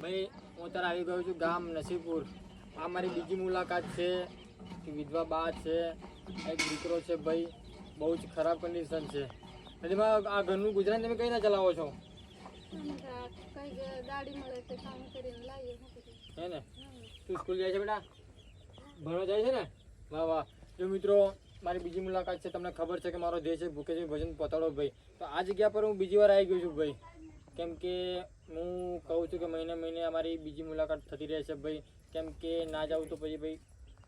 ભાઈ, હું અત્યારે આવી ગયો છું ગામ નસીપુર. આ મારી બીજી મુલાકાત છે. વિધવા બા છે, એક દીકરો છે ભાઈ, બહુ જ ખરાબ કન્ડિશન છે. નદીમાં આ ઘરનું ગુજરાન તમે કઈ રીતના ચલાવો છો? હે ને? તું સ્કૂલ જાય છે બેટા? ભણવા જાય છે ને? વાહ વાહ. જો મિત્રો, મારી બીજી મુલાકાત છે. તમને ખબર છે કે મારો ધ્યેય છે, ભૂખે ભજન પતાડો ભાઈ. તો આ જગ્યા પર હું બીજી વાર આવી ગયો છું ભાઈ. કેમ કે હું કહું છું કે મહિને મહિને અમારી બીજી મુલાકાત થતી રહે છે ભાઈ. કેમ કે ના જાઉં તો પછી ભાઈ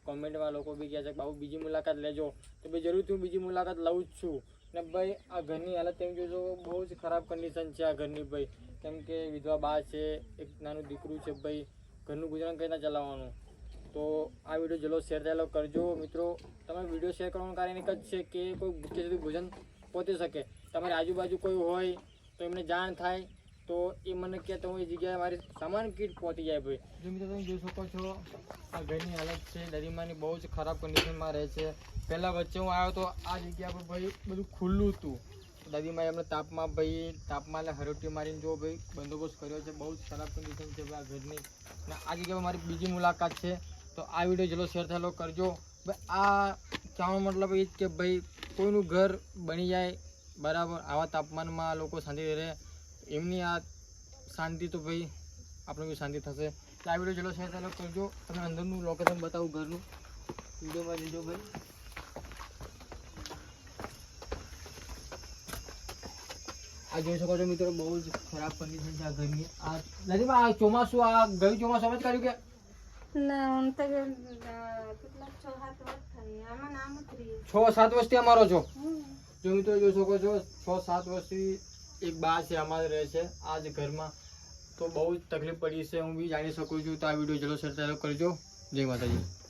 કોમેન્ટમાં લોકો બી કહે છે કે, બાબુ, બીજી મુલાકાત લેજો. તો ભાઈ જરૂરથી હું બીજી મુલાકાત લઉં જ છું. ને ભાઈ, આ ઘરની હાલત તેમ જોજો, બહુ જ ખરાબ કન્ડિશન છે આ ઘરની ભાઈ. કેમ કે વિધવા બા છે, એક નાનું દીકરું છે ભાઈ, ઘરનું ગુજરાન કઈ રીતના ચલાવવાનું. તો આ વીડિયો જલો શેર થયેલો કરજો. મિત્રો તમે વીડિયો શેર કરવાનું કારણ એક જ છે કે કોઈ ભૂખે સુધી ભોજન પહોંચી શકે. તમારી આજુબાજુ કોઈ હોય તો એમને જાણ થાય. તો એ મને કે એ જગ્યાએ મારી સામાન કીટ પહોંચી જાય ભાઈ. જો મિત્રો તમે જોઈ શકો છો, આ ઘરની હાલત છે, દરિમાની બહુ જ ખરાબ કન્ડિશનમાં રહે છે. પહેલાં વચ્ચે હું આવ્યો તો આ જગ્યા પર ભાઈ બધું ખુલ્લું હતું. દાદીમાએ એમને તાપમાં ભાઈ, તાપમાં હરોટી મારીને જો ભાઈ બંદોબસ્ત કર્યો છે, બહુ જ ખરાબ કન્ડિશન છે ભાઈ આ ઘરની. અને આ જગ્યા પર મારી બીજી મુલાકાત છે. તો આ વીડિયો જેલો શેર થયેલો કરજો. ભાઈ આ કહેવાનો મતલબ એ જ કે ભાઈ કોઈનું ઘર બની જાય બરાબર, આવા તાપમાનમાં લોકો શાંતિ રહે. એમની આ શાંતિ તો ભાઈ આપણે બી શાંતિ થશે. તો આ વીડિયો ચલો શેર થયેલો કરજો. તમે અંદરનું લોકેશન બતાવું ઘરનું. વિડીયોમાં જજો ભાઈ. આ જોઈ શકો છો મિત્રો બહુ જ ખરાબ કન્ડિશન છે આ ઘરની. આ નથી આ ચોમાસું આ ગયું ચોમાસું જ કાઢ્યું કે? છ સાત છ વર્ષથી અમારો છો. જો મિત્રો જોઈ શકો છો છ સાત વર્ષથી એક બા છે અમારે રહે છે. આ જ ઘરમાં. તો બહુ જ તકલીફ પડી છે, હું બી જાણી શકું છું. તો આ વીડિયો જલો શેર કરજો. જય માતાજી.